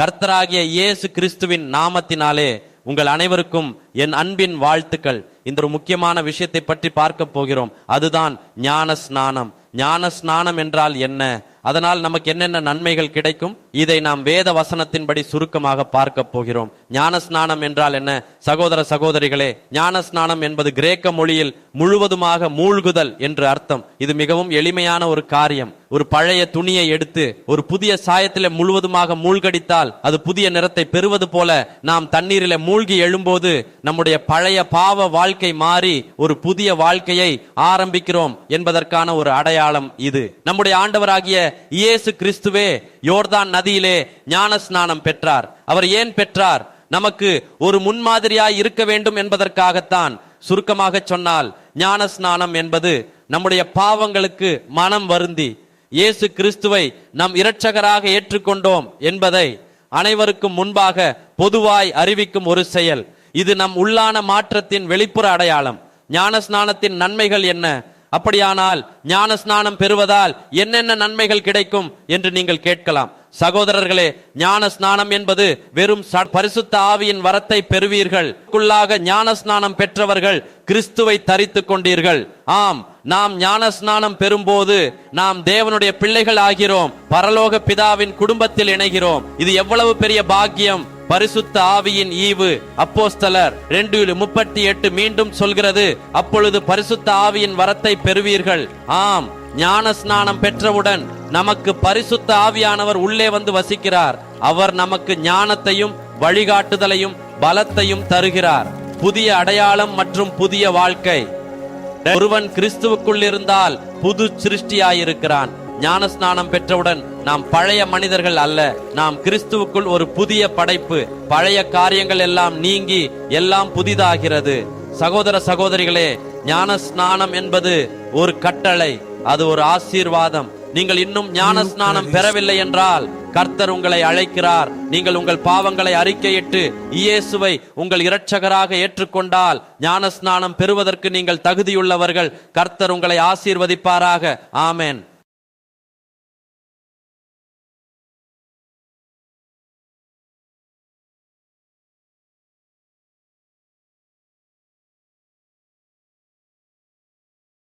கர்த்தராகிய இயேசு கிறிஸ்துவின் நாமத்தினாலே உங்கள் அனைவருக்கும் என் அன்பின் வாழ்த்துக்கள். இந்த ஒரு முக்கியமான விஷயத்தை பற்றி பார்க்க போகிறோம். அதுதான் ஞான ஸ்நானம் ஞான ஸ்நானம் என்றால் என்ன? அதனால் நமக்கு என்னென்ன நன்மைகள் கிடைக்கும்? இதை நாம் வேத வசனத்தின்படி சுருக்கமாக பார்க்க போகிறோம். ஞானஸ்நானம் என்றால் என்ன? சகோதர சகோதரிகளே ஞானஸ்நானம் என்பது கிரேக்க மொழியில் முழுவதுமாக மூழ்குதல் என்று அர்த்தம். இது மிகவும் எளிமையான ஒரு காரியம். ஒரு பழைய துணியை எடுத்து ஒரு புதிய சாயத்திலே முழுவதுமாக மூழ்கடித்தால் அது புதிய நிறத்தை பெறுவது போல நாம் தண்ணீரில மூழ்கி எழும்போது நம்முடைய பழைய பாவ வாழ்க்கை மாறி ஒரு புதிய வாழ்க்கையை ஆரம்பிக்கிறோம் என்பதற்கான ஒரு அடையாளம் இது. நம்முடைய ஆண்டவராகிய இயேசு கிறிஸ்துவே யோர்தான் நதியிலே ஞான ஸ்நானம் பெற்றார். அவர் ஏன் பெற்றார்? நமக்கு ஒரு முன்மாதிரியாய் இருக்க வேண்டும் என்பதற்காகத்தான் சுருக்கமாக சொன்னால் ஞான ஸ்நானம் என்பது நம்முடைய பாவங்களுக்கு மனம் வருந்தி இயேசு கிறிஸ்துவை நம் இரட்சகராக ஏற்றுக்கொண்டோம் என்பதை அனைவருக்கும் முன்பாக பொதுவாய் அறிவிக்கும் ஒரு செயல். இது நம் உள்ளான மாற்றத்தின் வெளிப்புற அடையாளம். ஞான ஸ்நானத்தின் நன்மைகள் என்ன? அப்படியானால் ஞான ஸ்நானம் பெறுவதால் என்னென்ன நன்மைகள் கிடைக்கும் என்று நீங்கள் கேட்கலாம். சகோதரர்களே ஞான ஸ்நானம் என்பது வெறும் ச- பரிசுத்த ஆவியின் வரத்தை பெறுவீர்கள். ஞான ஸ்நானம் பெற்றவர்கள் கிறிஸ்துவை தரித்துக் கொண்டீர்கள். ஆம் நாம் ஞான ஸ்நானம் பெறும்போது நாம் தேவனுடைய பிள்ளைகள் ஆகிறோம். பரலோக பிதாவின் குடும்பத்தில் இணைகிறோம். இது எவ்வளவு பெரிய பாக்கியம்? பரிசுத்த ஆவியின் ஈவு. அப்போஸ்தலர் ரெண்டு முப்பத்தி எட்டு மீண்டும் சொல்கிறது அப்பொழுது பரிசுத்த ஆவியின் வரத்தை பெறுவீர்கள். ஆம் ஞான ஸ்நானம் பெற்றவுடன் நமக்கு பரிசுத்த ஆவியானவர் உள்ளே வந்து வசிக்கிறார். அவர் நமக்கு ஞானத்தையும் வழிகாட்டுதலையும் பலத்தையும் தருகிறார். புதிய அடையாளம் மற்றும் புதிய வாழ்க்கை. ஒருவன் கிறிஸ்துவுக்குள் இருந்தால் புது சிருஷ்டியாயிருக்கிறான். ஞானஸ்நானம் பெற்றவுடன் நாம் பழைய மனிதர்கள் அல்ல. நாம் கிறிஸ்துவுக்குள் ஒரு புதிய படைப்பு. பழைய காரியங்கள் எல்லாம் நீங்கி எல்லாம் புதிதாகிறது. சகோதர சகோதரிகளே ஞானஸ்நானம் என்பது ஒரு கட்டளை. அது ஒரு ஆசீர்வாதம். நீங்கள் இன்னும் ஞான ஸ்நானம் பெறவில்லை என்றால் கர்த்தர் உங்களை அழைக்கிறார். நீங்கள் உங்கள் பாவங்களை அறிக்கையிட்டு இயேசுவை உங்கள் இரட்சகராக ஏற்றுக்கொண்டால் ஞான ஸ்நானம் பெறுவதற்கு நீங்கள் தகுதியுள்ளவர்கள். கர்த்தர் உங்களை ஆசீர்வதிப்பாராக. ஆமென்.